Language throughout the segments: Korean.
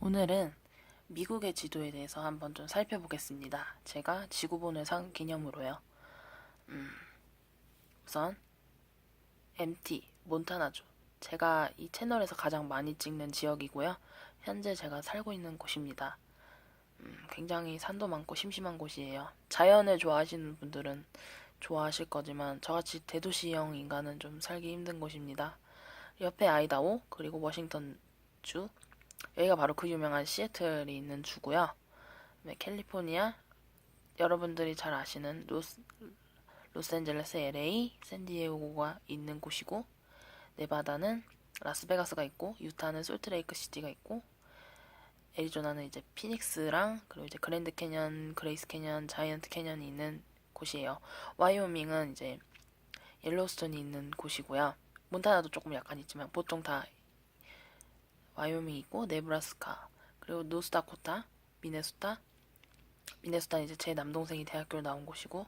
오늘은 미국의 지도에 대해서 한번 좀 살펴보겠습니다. 제가 지구본을 산 기념으로요. 음, 우선 MT 몬타나주 제가 이 채널에서 가장 많이 찍는 지역이고요. 현재 제가 살고 있는 곳입니다. 음, 굉장히 산도 많고 심심한 곳이에요. 자연을 좋아하시는 분들은 좋아하실 거지만 저같이 대도시형 인간은 좀 살기 힘든 곳입니다. 옆에 아이다호 그리고 워싱턴 주 여기가 바로 그 유명한 시애틀이 있는 주고요. 그다음에 캘리포니아 여러분들이 잘 아시는 로스, 로스앤젤레스, LA, 샌디에고가 있는 곳이고 네바다는 라스베가스가 있고 유타는 솔트레이크 시티가 있고 애리조나는 이제 피닉스랑 그리고 이제 그랜드 캐년, 그레이스 캐년, 자이언트 캐년이 있는 곳이에요. 와이오밍은 이제 옐로우스톤이 있는 곳이고요. 몬타나도 조금 약간 있지만 보통 다 와이오밍 있고 네브라스카 그리고 노스다코타, 미네소타 미네소타는 이제 제 남동생이 대학교를 나온 곳이고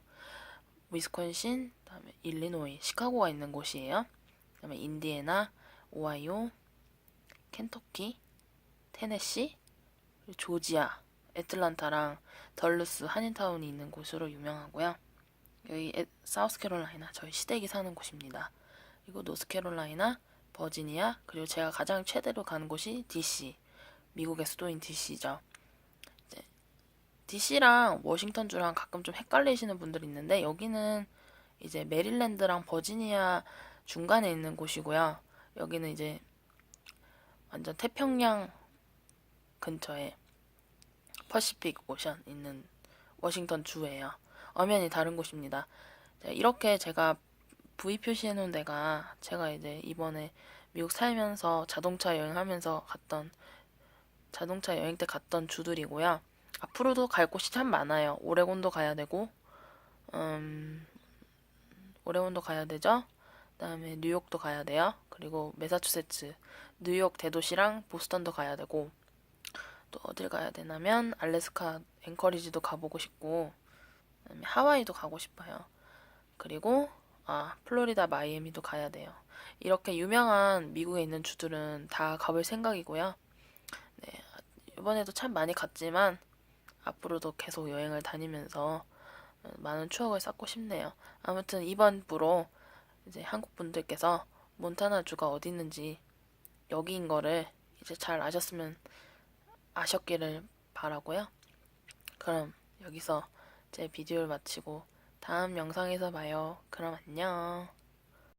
위스콘신, 그다음에 일리노이, 시카고가 있는 곳이에요. 그다음에 인디애나, 오하이오, 켄터키, 테네시, 조지아, 애틀란타랑 덜루스, 한인타운이 있는 곳으로 유명하고요. 여기 애- 사우스캐롤라이나 저희 시댁이 사는 곳입니다. 그리고 노스캐롤라이나, 버지니아, 그리고 제가 가장 최대로 가는 곳이 DC, 미국의 수도인 DC죠. DC랑 워싱턴주랑 가끔 좀 헷갈리시는 분들이 있는데 여기는 이제 메릴랜드랑 버지니아 중간에 있는 곳이고요. 여기는 이제 완전 태평양 근처에 퍼시픽 오션 있는 워싱턴 주예요. 엄연히 다른 곳입니다. 자, 이렇게 제가 V 표시해 놓은 데가 제가 이제 이번에 미국 살면서 자동차 여행하면서 갔던 자동차 여행 때 갔던 주들이고요. 앞으로도 갈 곳이 참 많아요. 오레곤도 가야 되고, 음, 오레곤도 가야 되죠. 그다음에 뉴욕도 가야 돼요. 그리고 매사추세츠, 뉴욕 대도시랑 보스턴도 가야 되고, 또 어딜 가야 되냐면 알래스카 앵커리지도 가보고 싶고, 하와이도 가고 싶어요. 그리고 아 플로리다 마이애미도 가야 돼요. 이렇게 유명한 미국에 있는 주들은 다 가볼 생각이고요. 네, 이번에도 참 많이 갔지만 앞으로도 계속 여행을 다니면서 많은 추억을 쌓고 싶네요. 아무튼 이번 부로 이제 한국 분들께서 몬타나주가 어디 있는지 여기인 거를 이제 잘 아셨으면 아셨기를 바라고요. 그럼 여기서 제 비디오를 마치고 다음 영상에서 봐요. 그럼 안녕.